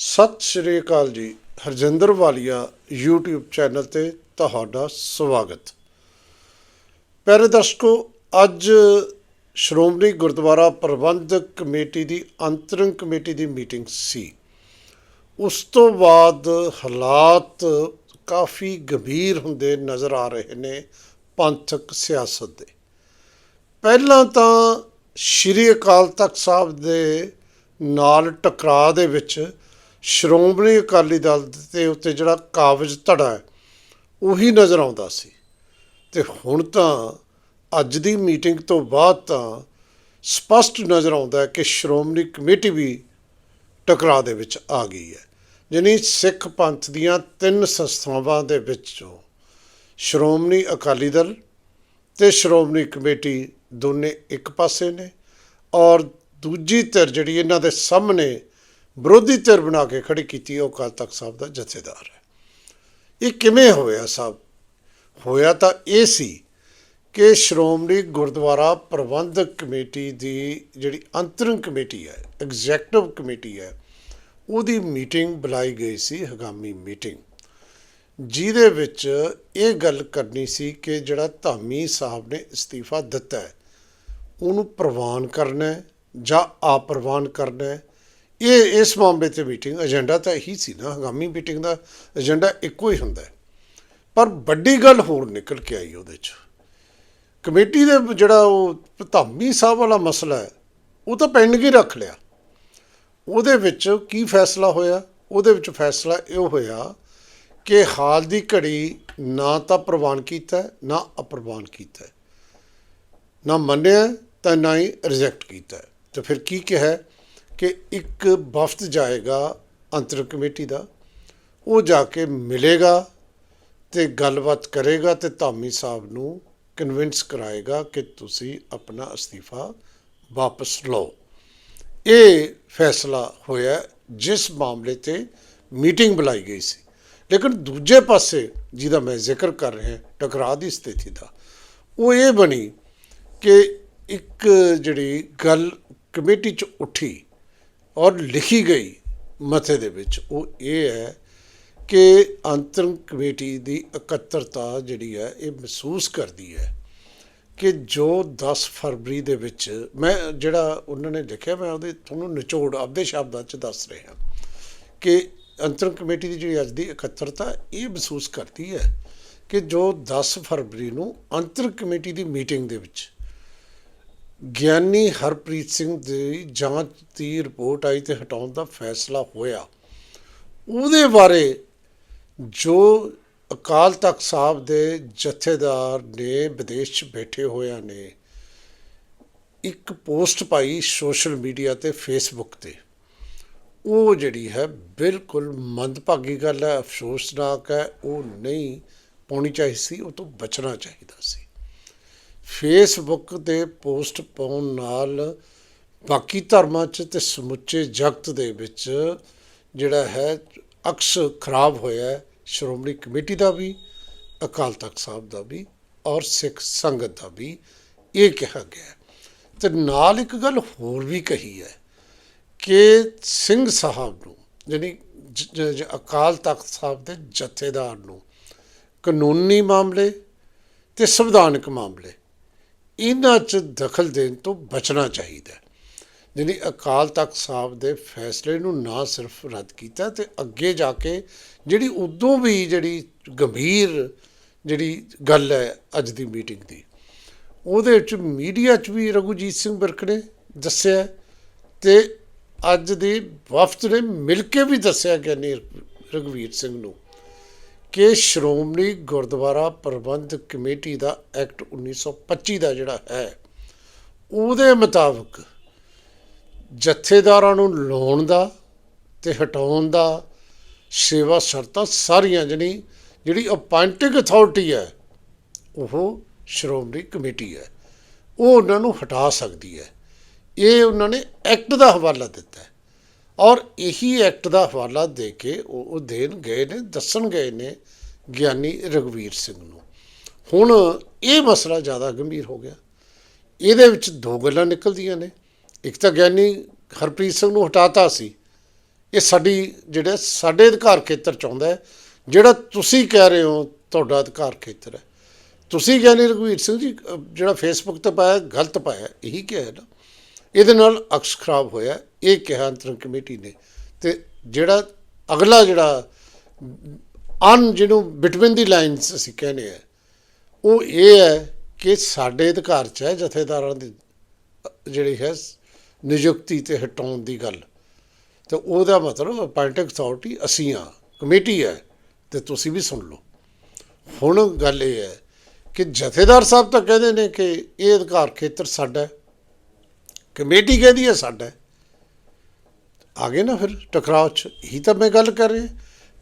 ਸਤਿ ਸ਼੍ਰੀ ਅਕਾਲ ਜੀ। ਹਰਜਿੰਦਰ ਵਾਲੀਆ YouTube channel ਤੇ ਤੁਹਾਡਾ ਸਵਾਗਤ। ਪਿਆਰੇ ਦਰਸ਼ਕੋ, ਅੱਜ ਸ਼੍ਰੋਮਣੀ ਗੁਰਦੁਆਰਾ ਪ੍ਰਬੰਧਕ ਕਮੇਟੀ ਦੀ ਅੰਤਰਿਮ ਕਮੇਟੀ ਦੀ ਮੀਟਿੰਗ ਸੀ। ਉਸ ਤੋਂ ਬਾਅਦ ਹਾਲਾਤ ਕਾਫੀ ਗੰਭੀਰ ਹੁੰਦੇ ਨਜ਼ਰ ਆ ਰਹੇ ਨੇ ਪੰਥਕ ਸਿਆਸਤ ਦੇ। ਪਹਿਲਾਂ ਤਾਂ ਸ਼੍ਰੀ ਅਕਾਲ ਤਖਤ ਸਾਹਿਬ ਦੇ ਨਾਲ ਟਕਰਾਅ ਦੇ ਵਿੱਚ ਸ਼੍ਰੋਮਣੀ ਅਕਾਲੀ ਦਲ ਦੇ ਉੱਤੇ ਜਿਹੜਾ ਕਾਬਜ ਧੜਾ ਉਹੀ ਨਜ਼ਰ ਆਉਂਦਾ ਸੀ। ਤੇ ਹੁਣ ਤਾਂ ਅੱਜ ਦੀ ਮੀਟਿੰਗ ਤੋਂ ਬਾਅਦ ਤਾਂ ਸਪਸ਼ਟ ਨਜ਼ਰ ਆਉਂਦਾ ਹੈ ਕਿ ਸ਼੍ਰੋਮਣੀ ਕਮੇਟੀ ਵੀ ਟਕਰਾਅ ਦੇ ਵਿੱਚ ਆ ਗਈ ਹੈ। ਜਾਣੀ ਸਿੱਖ ਪੰਥ ਦੀਆਂ ਤਿੰਨ ਸੰਸਥਾਵਾਂ ਦੇ ਵਿੱਚੋਂ ਸ਼੍ਰੋਮਣੀ ਅਕਾਲੀ ਦਲ ਤੇ ਸ਼੍ਰੋਮਣੀ ਕਮੇਟੀ ਦੋਨੇ ਇੱਕ ਪਾਸੇ ਨੇ ਔਰ ਦੂਜੀ ਧਿਰ ਜਿਹੜੀ ਇਹਨਾਂ ਦੇ ਸਾਹਮਣੇ ਵਿਰੋਧੀ ਧਿਰ ਬਣਾ ਕੇ ਖੜੀ ਕੀਤੀ ਉਹ ਅਕਾਲ ਤਖਤ ਸਾਹਿਬ ਦਾ ਜਥੇਦਾਰ ਹੈ। ਇਹ ਕਿਵੇਂ ਹੋਇਆ ਸਾਹਿਬ ਹੋਇਆ ਤਾਂ ਇਹ ਸੀ ਕਿ ਸ਼੍ਰੋਮਣੀ ਗੁਰਦੁਆਰਾ ਪ੍ਰਬੰਧਕ ਕਮੇਟੀ ਦੀ ਜਿਹੜੀ ਅੰਤਰਿੰਗ ਕਮੇਟੀ ਹੈ ਐਗਜ਼ੈਕਟਿਵ ਕਮੇਟੀ ਹੈ, ਉਹਦੀ ਮੀਟਿੰਗ ਬੁਲਾਈ ਗਈ ਸੀ, ਹਗਾਮੀ ਮੀਟਿੰਗ। ਜਿਹਦੇ ਵਿੱਚ ਇਹ ਗੱਲ ਕਰਨੀ ਸੀ ਕਿ ਜਿਹੜਾ ਧਾਮੀ ਸਾਹਿਬ ਨੇ ਅਸਤੀਫਾ ਦਿੱਤਾ ਹੈ, ਉਹਨੂੰ ਪ੍ਰਵਾਨ ਕਰਨਾ ਹੈ ਜਾਂ ਆਪਰਵਾਨ ਕਰਨਾ ਹੈ। ਇਹ, ਇਸ ਮਾਮਲੇ ਤੇ ਮੀਟਿੰਗ ਏਜੰਡਾ ਤਾਂ ਇਹੀ ਸੀ ਨਾ, ਹੰਗਾਮੀ ਮੀਟਿੰਗ ਦਾ ਏਜੰਡਾ ਇੱਕੋ ਹੀ ਹੁੰਦਾ ਹੈ। ਪਰ ਵੱਡੀ ਗੱਲ ਹੋਰ ਨਿਕਲ ਕੇ ਆਈ ਉਹਦੇ 'ਚ। ਕਮੇਟੀ ਦੇ ਜਿਹੜਾ ਉਹ ਧਾਮੀ ਸਾਹਿਬ ਵਾਲਾ ਮਸਲਾ ਹੈ, ਉਹ ਤਾਂ ਪੈਂਡਿੰਗ ਹੀ ਰੱਖ ਲਿਆ। ਉਹਦੇ ਵਿੱਚ ਕੀ ਫੈਸਲਾ ਹੋਇਆ? ਉਹਦੇ ਵਿੱਚ ਫੈਸਲਾ ਇਹ ਹੋਇਆ ਕਿ ਹਾਲ ਦੀ ਘੜੀ ਨਾ ਤਾਂ ਪ੍ਰਵਾਨ ਕੀਤਾ ਨਾ ਅਪਰਵਾਨ ਕੀਤਾ ਨਾ ਮੰਨਿਆ ਤਾਂ ਨਾ ਹੀ ਰਿਜੈਕਟ ਕੀਤਾ ਹੈ। ਤੇ ਫਿਰ ਕੀ ਕਿਹਾ ਕਿ ਇੱਕ ਵਫਦ ਜਾਏਗਾ ਅੰਤਰ ਕਮੇਟੀ ਦਾ, ਉਹ ਜਾ ਕੇ ਮਿਲੇਗਾ ਤੇ ਗੱਲਬਾਤ ਕਰੇਗਾ ਤੇ ਧਾਮੀ ਸਾਹਿਬ ਨੂੰ ਕਨਵਿੰਸ ਕਰਾਏਗਾ ਕਿ ਤੁਸੀਂ ਆਪਣਾ ਅਸਤੀਫਾ ਵਾਪਸ ਲਓ। ਇਹ ਫੈਸਲਾ ਹੋਇਆ ਜਿਸ ਮਾਮਲੇ ਤੇ ਮੀਟਿੰਗ ਬੁਲਾਈ ਗਈ ਸੀ। ਲੇਕਿਨ ਦੂਜੇ ਪਾਸੇ ਜਿਹਦਾ ਮੈਂ ਜ਼ਿਕਰ ਕਰ ਰਿਹਾ, ਟਕਰਾਅ ਦੀ ਸਥਿਤੀ ਦਾ, ਉਹ ਇਹ ਬਣੀ ਕਿ ਇੱਕ ਜਿਹੜੀ ਗੱਲ ਕਮੇਟੀ 'ਚ ਉੱਠੀ ਔਰ ਲਿਖੀ ਗਈ ਮਤੇ ਦੇ ਵਿੱਚ, ਉਹ ਇਹ ਹੈ ਕਿ ਅੰਤਰਿਮ ਕਮੇਟੀ ਦੀ ਇਕੱਤਰਤਾ ਜਿਹੜੀ ਹੈ, ਇਹ ਮਹਿਸੂਸ ਕਰਦੀ ਹੈ ਕਿ ਜੋ 10 ਫਰਵਰੀ ਦੇ ਵਿੱਚ, ਮੈਂ ਜਿਹੜਾ ਉਹਨਾਂ ਨੇ ਲਿਖਿਆ, ਮੈਂ ਉਹਦੇ ਤੁਹਾਨੂੰ ਨਿਚੋੜ ਆਪਦੇ ਸ਼ਬਦਾਂ 'ਚ ਦੱਸ ਰਿਹਾ ਕਿ ਅੰਤਰਿਮ ਕਮੇਟੀ ਦੀ ਜਿਹੜੀ ਅੱਜ ਦੀ ਇਕੱਤਰਤਾ, ਇਹ ਮਹਿਸੂਸ ਕਰਦੀ ਹੈ ਕਿ ਜੋ 10 ਫਰਵਰੀ ਨੂੰ ਅੰਤਰ ਕਮੇਟੀ ਦੀ ਮੀਟਿੰਗ ਦੇ ਵਿੱਚ ਗਿਆਨੀ ਹਰਪ੍ਰੀਤ ਸਿੰਘ ਦੀ ਜਾਂਚ ਦੀ ਰਿਪੋਰਟ ਆਈ ਤੇ ਹਟਾਉਣ ਦਾ ਫੈਸਲਾ ਹੋਇਆ। ਉਹਦੇ ਬਾਰੇ ਜੋ ਅਕਾਲ ਤਖਤ ਸਾਹਿਬ ਦੇ ਜਥੇਦਾਰ ਨੇ ਵਿਦੇਸ਼ 'ਚ ਬੈਠੇ ਹੋਇਆ ਨੇ, ਇੱਕ ਪੋਸਟ ਪਾਈ ਸੋਸ਼ਲ ਮੀਡੀਆ ਤੇ ਫੇਸਬੁੱਕ ਤੇ। ਉਹ ਜਿਹੜੀ ਹੈ ਬਿਲਕੁਲ ਮੰਦਭਾਗੀ ਗੱਲ ਹੈ, ਅਫਸੋਸਨਾਕ ਹੈ, ਉਹ ਨਹੀਂ ਪਾਉਣੀ ਚਾਹੀਦੀ ਸੀ, ਉਹ ਤੋਂ ਬਚਣਾ ਚਾਹੀਦਾ ਸੀ। ਫੇਸਬੁੱਕ ਤੇ ਪੋਸਟ ਪਾਉਣ ਨਾਲ ਬਾਕੀ ਧਰਮਾਂ 'ਚ ਤੇ ਸਮੁੱਚੇ ਜਗਤ ਦੇ ਵਿੱਚ ਜਿਹੜਾ ਹੈ ਅਕਸ ਖਰਾਬ ਹੋਇਆ ਸ਼੍ਰੋਮਣੀ ਕਮੇਟੀ ਦਾ ਵੀ, ਅਕਾਲ ਤਖਤ ਸਾਹਿਬ ਦਾ ਵੀ ਔਰ ਸਿੱਖ ਸੰਗਤ ਦਾ ਵੀ ਇਹ ਕਿਹਾ ਗਿਆ ਹੈ। ਤੇ ਨਾਲ ਇੱਕ ਗੱਲ ਹੋਰ ਵੀ ਕਹੀ ਹੈ ਕਿ ਸਿੰਘ ਸਾਹਿਬ ਨੂੰ ਜਾਣੀ ਅਕਾਲ ਤਖਤ ਸਾਹਿਬ ਦੇ ਜਥੇਦਾਰ ਨੂੰ ਕਾਨੂੰਨੀ ਮਾਮਲੇ ਤੇ ਸੰਵਿਧਾਨਕ ਮਾਮਲੇ ਇਹਨਾਂ 'ਚ ਦਖਲ ਦੇਣ ਤੋਂ ਬਚਣਾ ਚਾਹੀਦਾ ਹੈ। ਜਿਹੜੀ ਅਕਾਲ ਤਖਤ ਸਾਹਿਬ ਦੇ ਫੈਸਲੇ ਨੂੰ ਨਾ ਸਿਰਫ ਰੱਦ ਕੀਤਾ ਤੇ ਅੱਗੇ ਜਾ ਕੇ ਜਿਹੜੀ ਉਦੋਂ ਵੀ ਜਿਹੜੀ ਗੰਭੀਰ ਜਿਹੜੀ ਗੱਲ ਹੈ ਅੱਜ ਦੀ ਮੀਟਿੰਗ ਦੀ, ਉਹਦੇ ਵਿੱਚ ਮੀਡੀਆ 'ਚ ਵੀ ਰਘੁਜੀਤ ਸਿੰਘ ਬਿਰਕ ਨੇ ਦੱਸਿਆ ਤੇ ਅੱਜ ਦੇ ਵਫਦ ਨੇ ਮਿਲ ਕੇ ਵੀ ਦੱਸਿਆ ਗਿਆਨੀ ਰਘਵੀਰ ਸਿੰਘ ਨੂੰ। ਕਿ ਸ਼੍ਰੋਮਣੀ ਗੁਰਦੁਆਰਾ ਪ੍ਰਬੰਧਕ ਕਮੇਟੀ ਦਾ ਐਕਟ 1925 ਦਾ ਜਿਹੜਾ ਹੈ, ਉਹਦੇ ਮੁਤਾਬਕ ਜਥੇਦਾਰਾਂ ਨੂੰ ਲਾਉਣ ਦਾ ਤੇ ਹਟਾਉਣ ਦਾ ਸੇਵਾ ਸ਼ਰਤਾਂ ਸਾਰੀਆਂ ਜਿਹੜੀ ਜਿਹੜੀ ਅਪਾਇੰਟਿੰਗ ਅਥਾਰਟੀ ਹੈ, ਉਹ ਸ਼੍ਰੋਮਣੀ ਕਮੇਟੀ ਹੈ। ਉਹ ਉਹਨਾਂ ਨੂੰ ਹਟਾ ਸਕਦੀ ਹੈ। ਇਹ ਉਹਨਾਂ ਨੇ ਐਕਟ ਦਾ ਹਵਾਲਾ ਦਿੱਤਾ ਔਰ ਇਹੀ ਐਕਟ ਦਾ ਹਵਾਲਾ ਦੇ ਕੇ ਉਹ ਦੇਣ ਗਏ ਨੇ, ਦੱਸਣ ਗਏ ਨੇ ਗਿਆਨੀ ਰਗਵੀਰ ਸਿੰਘ ਨੂੰ। ਹੁਣ ਇਹ ਮਸਲਾ ਜ਼ਿਆਦਾ ਗੰਭੀਰ ਹੋ ਗਿਆ। ਇਹਦੇ ਵਿੱਚ ਦੋ ਗੱਲਾਂ ਨਿਕਲਦੀਆਂ ਨੇ। ਇੱਕ ਤਾਂ ਗਿਆਨੀ ਹਰਪ੍ਰੀਤ ਸਿੰਘ ਨੂੰ ਹਟਾਤਾ ਸੀ। ਇਹ ਸਾਡੀ ਜਿਹੜਾ ਸਾਡੇ ਅਧਿਕਾਰ ਖੇਤਰ ਚ ਆਉਂਦਾ ਜਿਹੜਾ ਤੁਸੀਂ ਕਹਿ ਰਹੇ ਹੋ, ਤੁਹਾਡਾ ਅਧਿਕਾਰ ਖੇਤਰ ਹੈ। ਤੁਸੀਂ ਗਿਆਨੀ ਰਘਵੀਰ ਸਿੰਘ ਜੀ ਜਿਹੜਾ ਫੇਸਬੁੱਕ ਤੇ ਪਾਇਆ, ਗਲਤ ਪਾਇਆ, ਇਹੀ ਕਿਹਾ ਹੈ ਨਾ। ਇਹਦੇ ਨਾਲ ਅਕਸ ਖਰਾਬ ਹੋਇਆ। ਇਹ ਕਿਹਾ ਅੰਤਰੰਗ ਕਮੇਟੀ ਨੇ। ਤੇ ਜਿਹੜਾ ਅਗਲਾ ਜਿਹੜਾ ਅਨ ਜਿਹਨੂੰ ਬਿਟਵੀਨ ਦੀ ਲਾਈਨਸ ਅਸੀਂ ਕਹਿੰਦੇ ਆ, ਉਹ ਇਹ ਹੈ ਕਿ ਸਾਡੇ ਅਧਿਕਾਰ ਚ ਹੈ, ਜਥੇਦਾਰਾਂ ਦੀ, ਜਿਹੜੀ ਹੈ, ਨਿਯੁਕਤੀ ਤੇ ਹਟਾਉਣ ਦੀ ਗੱਲ। ਤੇ ਉਹਦਾ ਮਤਲਬ ਪੋਲਿਟਿਕ ਅਥਾਰਟੀ ਅਸੀਂ ਆ, ਕਮੇਟੀ ਹੈ, ਤੇ ਤੁਸੀਂ ਵੀ ਸੁਣ ਲਓ। ਹੁਣ ਗੱਲ ਇਹ ਹੈ ਕਿ ਜਥੇਦਾਰ ਸਾਹਿਬ ਤਾਂ ਕਹਿੰਦੇ ਨੇ ਕਿ ਇਹ ਅਧਿਕਾਰ ਖੇਤਰ ਸਾਡਾ ਹੈ। ਕਮੇਟੀ ਕਹਿੰਦੀ ਹੈ ਸਾਡਾ ਹੈ। ਆ ਗਏ ਨਾ ਫਿਰ ਟਕਰਾਅ 'ਚ। ਇਹੀ ਤਾਂ ਮੈਂ ਗੱਲ ਕਰ ਰਿਹਾ।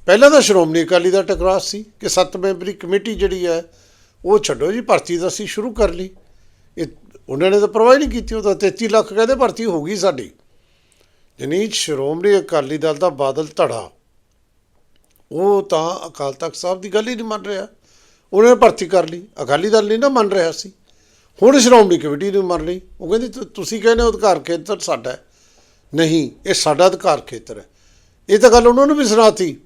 ਪਹਿਲਾਂ ਤਾਂ ਸ਼੍ਰੋਮਣੀ ਅਕਾਲੀ ਦਾ ਟਕਰਾਅ ਸੀ ਕਿ ਸੱਤ ਮੈਂਬਰੀ ਕਮੇਟੀ ਜਿਹੜੀ ਹੈ, ਉਹ ਛੱਡੋ ਜੀ, ਭਰਤੀ ਤਾਂ ਅਸੀਂ ਸ਼ੁਰੂ ਕਰ ਲਈ। ਇਹ ਉਹਨਾਂ ਨੇ ਤਾਂ ਪਰਵਾਹ ਨਹੀਂ ਕੀਤੀ, ਉਹ ਤਾਂ 33 ਲੱਖ ਕਹਿੰਦੇ ਭਰਤੀ ਹੋ ਗਈ ਸਾਡੀ। ਜਨੀ ਸ਼੍ਰੋਮਣੀ ਅਕਾਲੀ ਦਲ ਦਾ ਬਾਦਲ ਧੜਾ। ਉਹ ਤਾਂ ਅਕਾਲ ਤਖਤ ਸਾਹਿਬ ਦੀ ਗੱਲ ਹੀ ਨਹੀਂ ਮੰਨ ਰਿਹਾ। ਉਹਨਾਂ ਨੇ ਭਰਤੀ ਕਰ ਲਈ। ਅਕਾਲੀ ਦਲ ਨਹੀਂ ਨਾ ਮੰਨ ਰਿਹਾ ਸੀ। ਹੁਣ ਸ਼੍ਰੋਮਣੀ ਕਮੇਟੀ ਨੇ ਮੰਨ ਲਈ। ਉਹ ਕਹਿੰਦੀ, ਤੁ- ਤੁਸੀਂ ਕਹਿੰਦੇ ਹੋ ਅਧਿਕਾਰ ਖੇਤਰ ਸਾਡਾ ਹੈ। ਨਹੀਂ, ਇਹ ਸਾਡਾ ਅਧਿਕਾਰ ਖੇਤਰ ਹੈ। ਇਹ ਤਾਂ ਗੱਲ ਉਹਨਾਂ ਨੂੰ ਵੀ ਸੁਣਾਤੀ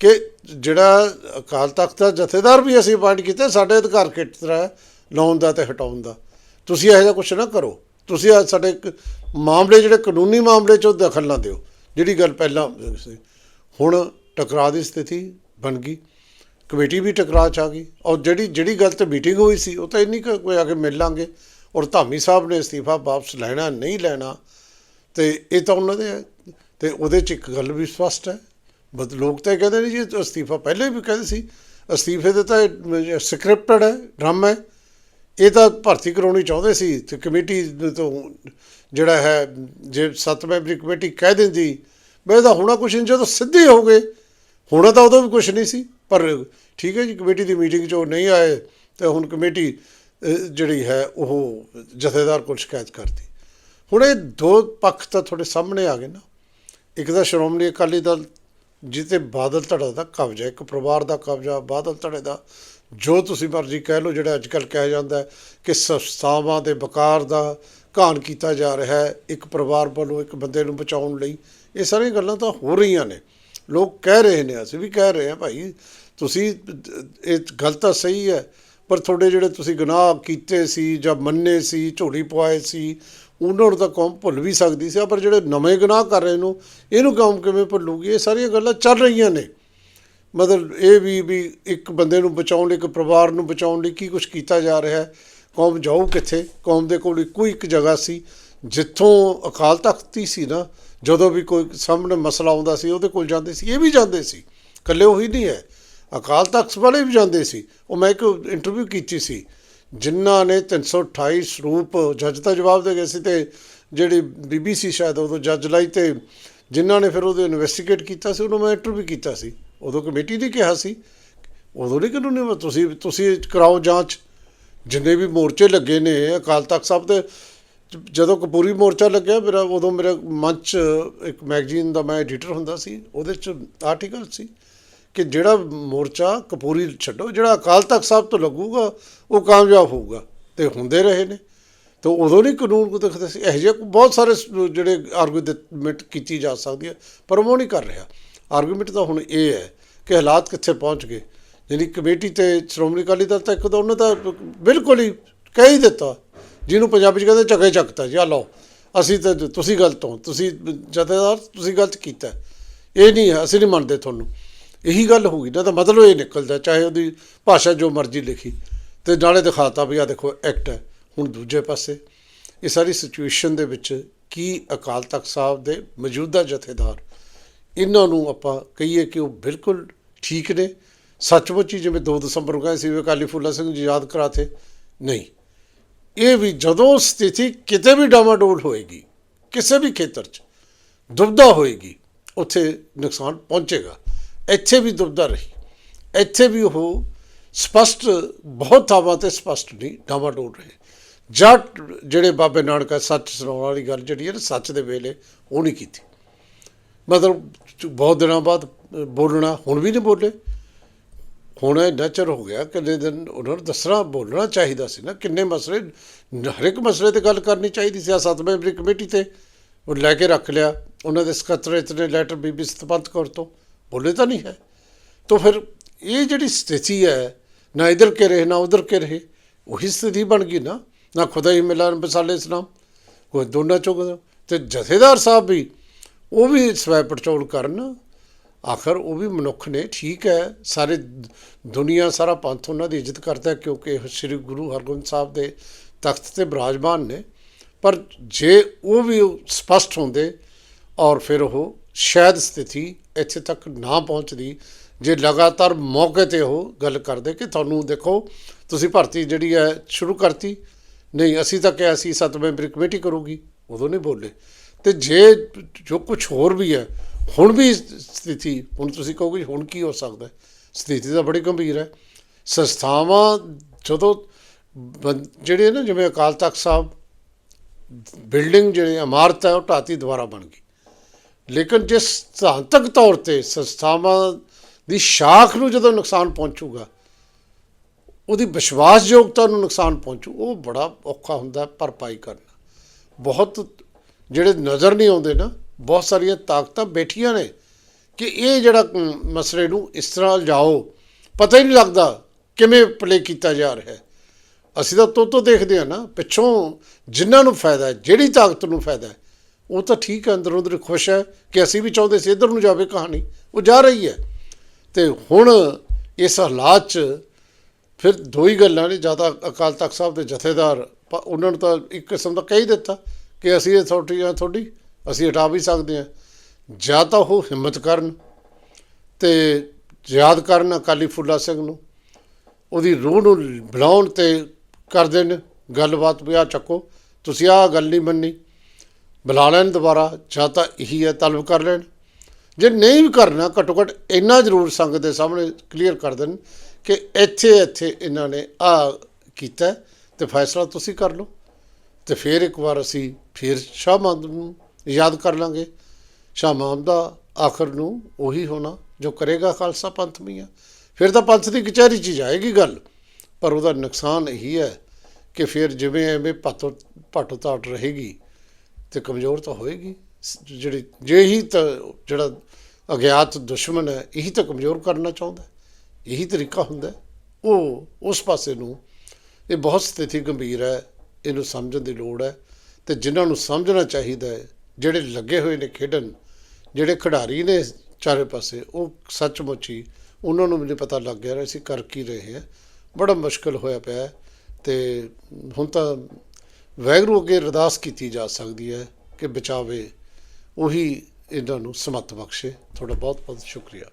ਕਿ ਜਿਹੜਾ ਅਕਾਲ ਤਖਤ ਦਾ ਜਥੇਦਾਰ ਵੀ ਅਸੀਂ ਅਪਾਇੰਟ ਕੀਤਾ, ਸਾਡੇ ਅਧਿਕਾਰ ਖੇਤਰ ਹੈ ਲਾਉਣ ਦਾ ਤੇ ਹਟਾਉਣ ਦਾ। ਤੁਸੀਂ ਇਹੋ ਜਿਹਾ ਕੁਝ ਨਾ ਕਰੋ। ਤੁਸੀਂ ਅੱਜ ਸਾਡੇ ਮਾਮਲੇ, ਜਿਹੜੇ ਕਾਨੂੰਨੀ ਮਾਮਲੇ 'ਚ ਉਹ ਦਖਲ ਨਾ ਦਿਓ। ਜਿਹੜੀ ਗੱਲ ਪਹਿਲਾਂ ਹੁਣ ਟਕਰਾਅ ਦੀ ਸਥਿਤੀ ਬਣ ਗਈ। ਕਮੇਟੀ ਵੀ ਟਕਰਾਅ 'ਚ ਆ ਗਈ। ਔਰ ਜਿਹੜੀ ਜਿਹੜੀ ਗੱਲ ਤੇ ਮੀਟਿੰਗ ਹੋਈ ਸੀ, ਉਹ ਤਾਂ ਇੰਨੀ ਕੁ ਕੋਈ ਆ ਕੇ ਮਿਲ ਲਾਂਗੇ। ਔਰ ਧਾਮੀ ਸਾਹਿਬ ਨੇ ਅਸਤੀਫਾ ਵਾਪਸ ਲੈਣਾ, ਨਹੀਂ ਲੈਣਾ, ਤੇ ਇਹ ਤਾਂ ਉਹਨਾਂ ਦੇ ਹੈ ਤੇ ਉਹਦੇ 'ਚ ਇੱਕ ਗੱਲ ਵੀ ਸਪਸ਼ਟ ਹੈ। ਬਦ, ਲੋਕ ਤਾਂ ਇਹ ਕਹਿੰਦੇ ਨੇ ਜੀ, ਅਸਤੀਫਾ ਪਹਿਲੇ ਵੀ ਕਹਿੰਦੇ ਸੀ। ਅਸਤੀਫੇ ਦੇ ਤਾਂ ਸਕ੍ਰਿਪਟਡ ਹੈ, ਡਰਾਮਾ ਹੈ। ਇਹ ਤਾਂ ਭਰਤੀ ਕਰਾਉਣੀ ਚਾਹੁੰਦੇ ਸੀ, ਤੇ ਕਮੇਟੀ ਤੋਂ ਜਿਹੜਾ ਹੈ, ਜੇ ਸੱਤ ਮੈਂਬਰੀ ਕਮੇਟੀ ਕਹਿ ਦਿੰਦੀ, ਮੈਂ ਤਾਂ ਹੋਣਾ ਕੁਛ ਨਹੀਂ, ਜਦੋਂ ਸਿੱਧੇ ਹੋ ਗਏ ਹੋਣਾ ਤਾਂ ਉਦੋਂ ਵੀ ਕੁਛ ਨਹੀਂ ਸੀ, ਪਰ ਠੀਕ ਹੈ ਜੀ, ਕਮੇਟੀ ਦੀ ਮੀਟਿੰਗ 'ਚ ਉਹ ਨਹੀਂ ਆਏ, ਤੇ ਹੁਣ ਕਮੇਟੀ ਜਿਹੜੀ ਹੈ, ਉਹ ਜਥੇਦਾਰ ਕੋਲ ਸ਼ਿਕਾਇਤ ਕਰਦੀ ਹੁਣ ਇਹ ਦੋ ਪੱਖ ਤਾਂ ਤੁਹਾਡੇ ਸਾਹਮਣੇ ਆ ਗਏ ਨਾ। ਇੱਕ ਤਾਂ ਸ਼੍ਰੋਮਣੀ ਅਕਾਲੀ ਦਲ, ਜਿੱਤੇ ਬਾਦਲ ਧੜਾ ਦਾ ਕਬਜ਼ਾ, ਇੱਕ ਪਰਿਵਾਰ ਦਾ ਕਬਜ਼ਾ, ਬਾਦਲ ਧੜੇ ਦਾ। ਜੋ ਤੁਸੀਂ ਮਰਜ਼ੀ ਕਹਿ ਲਓ, ਜਿਹੜਾ ਅੱਜਕੱਲ ਕਿਹਾ ਜਾਂਦਾ ਕਿ ਸੰਸਥਾਵਾਂ ਦੇ ਵਕਾਰ ਦਾ ਘਾਣ ਕੀਤਾ ਜਾ ਰਿਹਾ ਹੈ, ਇੱਕ ਪਰਿਵਾਰ ਵੱਲੋਂ ਇੱਕ ਬੰਦੇ ਨੂੰ ਬਚਾਉਣ ਲਈ। ਇਹ ਸਾਰੀਆਂ ਗੱਲਾਂ ਤਾਂ ਹੋ ਰਹੀਆਂ ਨੇ। ਲੋਕ ਕਹਿ ਰਹੇ ਨੇ, ਅਸੀਂ ਵੀ ਕਹਿ ਰਹੇ ਹਾਂ ਭਾਈ, ਤੁਸੀਂ, ਇਹ ਗੱਲ ਤਾਂ ਸਹੀ ਹੈ, ਪਰ ਤੁਹਾਡੇ ਜਿਹੜੇ ਤੁਸੀਂ ਗੁਨਾਹ ਕੀਤੇ ਸੀ ਜਾਂ ਮੰਨੇ ਸੀ, ਝੋਲੀ ਪਵਾਏ ਸੀ, ਉਹਨਾਂ ਨੂੰ ਤਾਂ ਕੌਮ ਭੁੱਲ ਵੀ ਸਕਦੀ ਸੀ, ਪਰ ਜਿਹੜੇ ਨਵੇਂ ਗੁਨਾਹ ਕਰ ਰਹੇ ਨੂੰ, ਇਹਨੂੰ ਕੌਮ ਕਿਵੇਂ ਭੁੱਲੂਗੀ? ਇਹ ਸਾਰੀਆਂ ਗੱਲਾਂ ਚੱਲ ਰਹੀਆਂ ਨੇ। ਮਤਲਬ ਇਹ ਵੀ ਵੀ ਇੱਕ ਬੰਦੇ ਨੂੰ ਬਚਾਉਣ ਲਈ, ਇੱਕ ਪਰਿਵਾਰ ਨੂੰ ਬਚਾਉਣ ਲਈ ਕੀ ਕੁਝ ਕੀਤਾ ਜਾ ਰਿਹਾ ਹੈ? ਕੌਮ ਜਾਊ ਕਿੱਥੇ? ਕੌਮ ਦੇ ਕੋਲ ਇੱਕੋ ਇੱਕ ਜਗ੍ਹਾ ਸੀ, ਜਿੱਥੋਂ ਅਕਾਲ ਤਖਤ ਹੀ ਸੀ ਨਾ ਜਦੋਂ ਵੀ ਕੋਈ ਸਾਹਮਣੇ ਮਸਲਾ ਆਉਂਦਾ ਸੀ, ਉਹਦੇ ਕੋਲ ਜਾਂਦੇ ਸੀ, ਇਹ ਵੀ ਜਾਂਦੇ ਸੀ। ਇਕੱਲੇ ਉਹੀ ਨਹੀਂ ਹੈ। ਅਕਾਲ ਤਖਤ ਵਾਲੇ ਵੀ ਜਾਂਦੇ ਸੀ। ਉਹ ਮੈਂ ਇੱਕ ਇੰਟਰਵਿਊ ਕੀਤੀ ਸੀ। ਜਿਨ੍ਹਾਂ ਨੇ 328 ਸਰੂਪ ਜੱਜ ਦਾ ਜਵਾਬ ਦੇ ਗਏ ਸੀ ਤੇ ਜਿਹੜੀ ਬੀਬੀਸੀ ਸ਼ਾਇਦ, ਉਦੋਂ ਜੱਜ ਲਾਈ ਤੇ ਜਿਨ੍ਹਾਂ ਨੇ ਫਿਰ ਉਹਦੇ ਇਨਵੈਸਟੀਗੇਟ ਕੀਤਾ ਸੀ, ਉਹਨੂੰ ਮੈਂ ਇੰਟਰਵਿਊ ਕੀਤਾ ਸੀ। ਉਦੋਂ ਕਮੇਟੀ ਨੇ ਕਿਹਾ ਸੀ। ਉਦੋਂ ਨਹੀਂ ਕਾਨੂੰਨੀ ਤੁਸੀਂ ਤੁਸੀਂ ਕਰਾਓ ਜਾਂਚ। ਜਿੰਨੇ ਵੀ ਮੋਰਚੇ ਲੱਗੇ ਨੇ ਅਕਾਲ ਤਖਤ ਸਾਹਿਬ ਦੇ ਜਦੋਂ ਕਪੂਰੀ ਮੋਰਚਾ ਲੱਗਿਆ, ਮੇਰਾ ਉਦੋਂ ਮੇਰਾ ਮੰਚ ਇੱਕ ਮੈਗਜ਼ੀਨ ਦਾ ਮੈਂ ਐਡੀਟਰ ਹੁੰਦਾ ਸੀ, ਉਹਦੇ ਚ ਆਰਟੀਕਲ ਸੀ ਕਿ ਜਿਹੜਾ ਮੋਰਚਾ ਕਪੂਰੀ ਛੱਡੋ, ਜਿਹੜਾ ਅਕਾਲ ਤਖਤ ਸਾਹਿਬ ਤੋਂ ਲੱਗੂਗਾ, ਉਹ ਕਾਮਯਾਬ ਹੋਊਗਾ ਤੇ ਹੁੰਦੇ ਰਹੇ ਨੇ। ਤੇ ਉਦੋਂ ਨਹੀਂ ਕਾਨੂੰਨ ਕੋ ਦਿਖਦੇ ਸੀ। ਇਹੋ ਜਿਹੇ ਬਹੁਤ ਸਾਰੇ ਸ- ਜਿਹੜੇ ਆਰਗੂਮੈਂਟ ਕੀਤੀ ਜਾ ਸਕਦੀ ਹੈ, ਪਰ ਉਹ ਨਹੀਂ ਕਰ ਰਿਹਾ। ਆਰਗੂਮੈਂਟ ਤਾਂ ਹੁਣ ਇਹ ਹੈ ਕਿ ਹਾਲਾਤ ਕਿੱਥੇ ਪਹੁੰਚ ਗਏ। ਜਿਹੜੀ ਕਮੇਟੀ ਤੇ ਸ਼੍ਰੋਮਣੀ ਅਕਾਲੀ ਦਲ ਤਾਂ ਇੱਕ ਤਾਂ ਉਹਨੇ ਤਾਂ ਬਿਲਕੁਲ ਹੀ ਕਹਿ ਹੀ ਦਿੱਤਾ ਜਿਹਨੂੰ ਪੰਜਾਬੀ ਚ ਕਹਿੰਦੇ ਚੱਕੇ ਚੱਕਤਾ ਜੀ, ਆ ਲਓ, ਅਸੀਂ ਤਾਂ ਤੁਸੀਂ ਗਲਤ ਹੋ, ਤੁਸੀਂ ਜਥੇਦਾਰ, ਤੁਸੀਂ ਗਲਤ ਕੀਤਾ। ਇਹ ਨਹੀਂ ਹੈ, ਅਸੀਂ ਨਹੀਂ ਮੰਨਦੇ ਤੁਹਾਨੂੰ। ਇਹੀ ਗੱਲ ਹੋਊਗੀ ਨਾ ਤਾਂ ਮਤਲਬ ਇਹ ਨਿਕਲਦਾ, ਚਾਹੇ ਉਹਦੀ ਭਾਸ਼ਾ ਜੋ ਮਰਜ਼ੀ ਲਿਖੀ। ਤੇ ਨਾਲੇ ਦਿਖਾਤਾ ਵੀ ਆ ਦੇਖੋ ਐਕਟ ਹੈ। ਹੁਣ ਦੂਜੇ ਪਾਸੇ, ਇਹ ਸਾਰੀ ਸਿਚੁਏਸ਼ਨ ਦੇ ਵਿੱਚ ਕੀ ਅਕਾਲ ਤਖਤ ਸਾਹਿਬ ਦੇ ਮੌਜੂਦਾ ਜਥੇਦਾਰ, ਇਹਨਾਂ ਨੂੰ ਆਪਾਂ ਕਹੀਏ ਕਿ ਉਹ ਬਿਲਕੁਲ ਠੀਕ ਨੇ। ਸੱਚਮੁੱਚ ਹੀ ਜਿਵੇਂ 2 ਦਸੰਬਰ ਨੂੰ ਕਹੇ ਸੀ ਵੀ ਅਕਾਲੀ ਫੂਲਾ ਸਿੰਘ ਜੀ ਯਾਦ ਕਰਾਤੇ। ਨਹੀਂ। ਇਹ ਵੀ ਜਦੋਂ ਸਥਿਤੀ ਕਿਤੇ ਵੀ ਡਾਮਾਡੋਲ ਹੋਏਗੀ, ਕਿਸੇ ਵੀ ਖੇਤਰ 'ਚ ਦੁਬਦਾ ਹੋਏਗੀ, ਉੱਥੇ ਨੁਕਸਾਨ ਪਹੁੰਚੇਗਾ। ਇੱਥੇ ਵੀ ਦੁਬਦਾ ਰਹੀ। ਇੱਥੇ ਵੀ ਉਹ ਸਪਸ਼ਟ, ਬਹੁਤ ਥਾਵਾਂ ਤੇ ਸਪਸ਼ਟ ਨਹੀਂ ਡਾਮਾਡੋਲ ਰਹੇ। ਜੱਟ ਜਿਹੜੇ ਬਾਬੇ ਨਾਨਕ ਹੈ ਸੱਚ ਸੁਣਾਉਣ ਵਾਲੀ ਗੱਲ ਜਿਹੜੀ ਹੈ ਨਾ, ਸੱਚ ਦੇ ਵੇਲੇ ਉਹ ਨਹੀਂ ਕੀਤੀ। ਮਤਲਬ, ਬਹੁਤ ਦਿਨਾਂ ਬਾਅਦ ਬੋਲਣਾ, ਹੁਣ ਵੀ ਨਹੀਂ ਬੋਲੇ। ਹੁਣ ਇੰਨਾ ਚਿਰ ਹੋ ਗਿਆ, ਕਿੰਨੇ ਦਿਨ ਉਹਨਾਂ ਨੂੰ ਦੱਸਣਾ, ਬੋਲਣਾ ਚਾਹੀਦਾ ਸੀ ਨਾ, ਕਿੰਨੇ ਮਸਲੇ, ਹਰ ਇੱਕ ਮਸਲੇ ਤੇ ਗੱਲ ਕਰਨੀ ਚਾਹੀਦੀ ਸੀ ਆ ਸੱਤ ਮੈਂਬਰੀ ਕਮੇਟੀ ਤੇ। ਉਹ ਲੈ ਕੇ ਰੱਖ ਲਿਆ, ਉਹਨਾਂ ਦੇ ਸਕੱਤਰ ਇਤਨੇ ਲੈਟਰ ਬੀਬੀ ਸਤਪੰਤ ਕੌਰ ਤੋਂ, ਬੋਲੇ ਤਾਂ ਨਹੀਂ ਹੈ। ਤਾਂ ਫਿਰ ਇਹ ਜਿਹੜੀ ਸਥਿਤੀ ਹੈ, ਨਾ ਇਧਰ ਕੇ ਰਹੇ, ਨਾ ਉਧਰ ਕੇ ਰਹੇ, ਉਹੀ ਸਥਿਤੀ ਬਣ ਗਈ ਨਾ ਨਾ ਖੁਦਾ ਹੀ ਮਿਲਾਨ ਬਸਾਲੇ ਇਸਲਾਮ ਕੋਈ ਦੋਨਾਂ ਚੋਂ ਤੇ ਜਥੇਦਾਰ ਸਾਹਿਬ ਵੀ, ਉਹ ਵੀ ਸਵੈ ਪਟਰੋਲ ਕਰਨ ਆਖਰ ਉਹ ਵੀ ਮਨੁੱਖ ਨੇ, ਠੀਕ ਹੈ, ਸਾਰੇ ਦੁਨੀਆ, ਸਾਰਾ ਪੰਥ ਉਹਨਾਂ ਦੀ ਇੱਜ਼ਤ ਕਰਦਾ ਕਿਉਂਕਿ ਸ੍ਰੀ ਗੁਰੂ ਹਰਗੋਬਿੰਦ ਸਾਹਿਬ ਦੇ ਤਖਤ ਤੇ ਬਿਰਾਜਮਾਨ ਨੇ। ਪਰ ਜੇ ਉਹ ਵੀ ਸਪਸ਼ਟ ਹੁੰਦੇ ਔਰ ਫਿਰ ਉਹ ਸ਼ਾਇਦ ਸਥਿਤੀ ਇੱਥੇ ਤੱਕ ਨਾ ਪਹੁੰਚਦੀ, ਜੇ ਲਗਾਤਾਰ ਮੌਕੇ ਤੇ ਉਹ ਗੱਲ ਕਰਦੇ ਕਿ ਤੁਹਾਨੂੰ ਦੇਖੋ, ਤੁਸੀਂ ਭਰਤੀ ਜਿਹੜੀ ਹੈ ਸ਼ੁਰੂ ਕਰਤੀ, ਨਹੀਂ, ਅਸੀਂ ਤਾਂ ਕਿਹਾ ਸੀ ਸੱਤ ਮੈਂਬਰੀ ਕਮੇਟੀ ਕਰੂਗੀ, ਉਦੋਂ ਨਹੀਂ ਬੋਲੇ। ਤੇ ਜੇ ਜੋ ਕੁਝ ਹੋਰ ਵੀ ਹੈ ਹੁਣ ਵੀ ਸਥਿਤੀ, ਹੁਣ ਤੁਸੀਂ ਕਹੋਗੇ ਹੁਣ ਕੀ ਹੋ ਸਕਦਾ ਸਥਿਤੀ ਤਾਂ ਬੜੀ ਗੰਭੀਰ ਹੈ। ਸੰਸਥਾਵਾਂ ਜਦੋਂ ਬੰ- ਜਿਹੜੇ ਨਾ, ਜਿਵੇਂ ਅਕਾਲ ਤਖਤ ਸਾਹਿਬ, ਬਿਲਡਿੰਗ ਜਿਹੜੀ ਇਮਾਰਤ ਹੈ, ਉਹ ਢਾਤੀ ਦੁਬਾਰਾ ਬਣ ਗਈ। ਲੇਕਿਨ ਜੇ ਸਿਧਾਂਤਕ ਤੌਰ ਤੇ ਸੰਸਥਾਵਾਂ ਦੀ ਸ਼ਾਖ ਨੂੰ ਜਦੋਂ ਨੁਕਸਾਨ ਪਹੁੰਚੂਗਾ, ਉਹਦੀ ਵਿਸ਼ਵਾਸਯੋਗਤਾ ਨੂੰ ਨੁਕਸਾਨ ਪਹੁੰਚੂ, ਉਹ ਬੜਾ ਔਖਾ ਹੁੰਦਾ ਭਰਪਾਈ ਕਰਨਾ। ਬਹੁਤ ਜਿਹੜੇ ਨਜ਼ਰ ਨਹੀਂ ਆਉਂਦੇ ਨਾ ਬਹੁਤ ਸਾਰੀਆਂ ਤਾਕਤਾਂ ਬੈਠੀਆਂ ਨੇ ਕਿ ਇਹ ਜਿਹੜਾ ਮਸਲੇ ਨੂੰ ਇਸ ਤਰ੍ਹਾਂ ਜਾਓ ਪਤਾ ਹੀ ਨਹੀਂ ਲੱਗਦਾ ਕਿਵੇਂ ਪਲੇ ਕੀਤਾ ਜਾ ਰਿਹਾ ਹੈ। ਅਸੀਂ ਤਾਂ ਤੋਂ ਤੋਂ ਦੇਖਦੇ ਆ ਨਾ, ਪਿੱਛੋਂ ਜਿਨ੍ਹਾਂ ਨੂੰ ਫਾਇਦਾ ਹੈ, ਜਿਹੜੀ ਤਾਕਤ ਨੂੰ ਫਾਇਦਾ ਹੈ, ਉਹ ਤਾਂ ਠੀਕ ਹੈ, ਅੰਦਰੋਂ ਅੰਦਰ ਖੁਸ਼ ਹੈ ਕਿ ਅਸੀਂ ਵੀ ਚਾਹੁੰਦੇ ਸੀ ਇੱਧਰ ਨੂੰ ਜਾਵੇ ਕਹਾਣੀ, ਉਹ ਜਾ ਰਹੀ ਹੈ। ਤੇ ਹੁਣ ਇਸ ਹਾਲਾਤ 'ਚ ਫਿਰ ਦੋ ਹੀ ਗੱਲਾਂ ਨੇ ਜ਼ਿਆਦਾ ਅਕਾਲ ਤਖਤ ਸਾਹਿਬ ਦੇ ਜਥੇਦਾਰ ਉਹਨਾਂ ਨੂੰ ਤਾਂ ਇੱਕ ਕਿਸਮ ਦਾ ਕਹਿ ਹੀ ਦਿੱਤਾ ਕਿ ਅਸੀਂ ਇਹ ਅਥਾਰਟੀ ਆ ਤੁਹਾਡੀ ਅਸੀਂ ਹਟਾ ਵੀ ਸਕਦੇ ਹਾਂ। ਜਾਂ ਤਾਂ ਉਹ ਹਿੰਮਤ ਕਰਨ ਤੇ ਯਾਦ ਕਰਨ ਅਕਾਲੀ ਫੁੱਲਾ ਸਿੰਘ ਨੂੰ। ਉਹਦੀ ਰੂਹ ਨੂੰ ਬੁਲਾਉਣ ਤੇ ਕਰਦੇ ਨੇ ਗੱਲਬਾਤ ਵੀ ਆ ਚੱਕੋ, ਤੁਸੀਂ ਆਹ ਗੱਲ ਨਹੀਂ ਮੰਨੀ। ਬੁਲਾ ਲੈਣ ਦੁਬਾਰਾ, ਜਾਂ ਤਾਂ ਇਹੀ ਹੈ, ਤਲਬ ਕਰ ਲੈਣ। ਜੇ ਨਹੀਂ ਵੀ ਕਰਨਾ ਘੱਟੋ ਘੱਟ ਇੰਨਾ ਜ਼ਰੂਰ ਸੰਗਤ ਦੇ ਸਾਹਮਣੇ ਕਲੀਅਰ ਕਰ ਦੇਣ ਕਿ ਇੱਥੇ ਇੱਥੇ ਇਹਨਾਂ ਨੇ ਆ ਕੀਤਾ ਹੈ ਤੇ ਫੈਸਲਾ ਤੁਸੀਂ ਕਰ ਲਓ। ਤੇ ਫਿਰ ਇੱਕ ਵਾਰ ਅਸੀਂ ਫਿਰ ਸ਼ਾਹ ਮੁਹੰਮਦ ਨੂੰ ਯਾਦ ਕਰ ਲਾਂਗੇ। ਸ਼ਾਹ ਦਾ ਆਖਰ ਨੂੰ ਉਹੀ ਹੋਣਾ ਜੋ ਕਰੇਗਾ ਖਾਲਸਾ ਪੰਥ ਮੀਆਂ। ਫਿਰ ਤਾਂ ਪੰਥ ਦੀ ਕਚਹਿਰੀ 'ਚ ਹੀ ਜਾਏਗੀ ਗੱਲ। ਪਰ ਉਹਦਾ ਨੁਕਸਾਨ ਇਹੀ ਹੈ ਕਿ ਫਿਰ ਜਿਵੇਂ ਐਵੇਂ ਪਾਤੋ ਪਾਟੋ ਤਾਟ ਰਹੇਗੀ ਤੇ ਕਮਜ਼ੋਰ ਤਾਂ ਹੋਏਗੀ। ਜਿਹੜੀ, ਜੇ ਹੀ ਤਾਂ ਜਿਹੜਾ ਅਗਿਆਤ ਦੁਸ਼ਮਣ ਹੈ, ਇਹੀ ਤਾਂ ਕਮਜ਼ੋਰ ਕਰਨਾ ਚਾਹੁੰਦਾ ਇਹੀ ਤਰੀਕਾ ਹੁੰਦਾ ਉਹ, ਉਸ ਪਾਸੇ ਨੂੰ ਇਹ ਬਹੁਤ ਸਥਿਤੀ ਗੰਭੀਰ ਹੈ। ਇਹਨੂੰ ਸਮਝਣ ਦੀ ਲੋੜ ਹੈ। ਤੇ ਜਿਨ੍ਹਾਂ ਨੂੰ ਸਮਝਣਾ ਚਾਹੀਦਾ ਹੈ ਜਿਹੜੇ ਲੱਗੇ ਹੋਏ ਨੇ ਖੇਡਣ, ਜਿਹੜੇ ਖਿਡਾਰੀ ਨੇ ਚਾਰੇ ਪਾਸੇ, ਉਹ ਸੱਚਮੁੱਚ ਹੀ ਉਹਨਾਂ ਨੂੰ ਵੀ ਨਹੀਂ ਪਤਾ ਲੱਗ ਗਿਆ ਅਸੀਂ ਕਰ ਕੀ ਰਹੇ ਹਾਂ। ਬੜਾ ਮੁਸ਼ਕਲ ਹੋਇਆ ਪਿਆ ਹੈ ਤੇ ਹੁਣ ਤਾਂ ਵੈਗਰੂ ਅੱਗੇ ਅਰਦਾਸ ਕੀਤੀ ਜਾ ਸਕਦੀ ਹੈ ਕਿ ਬਚਾਵੇ, ਉਹੀ ਇਹਨਾਂ ਨੂੰ ਸਮਤ ਬਖਸ਼ੇ। ਤੁਹਾਡਾ ਬਹੁਤ ਬਹੁਤ ਸ਼ੁਕਰੀਆ।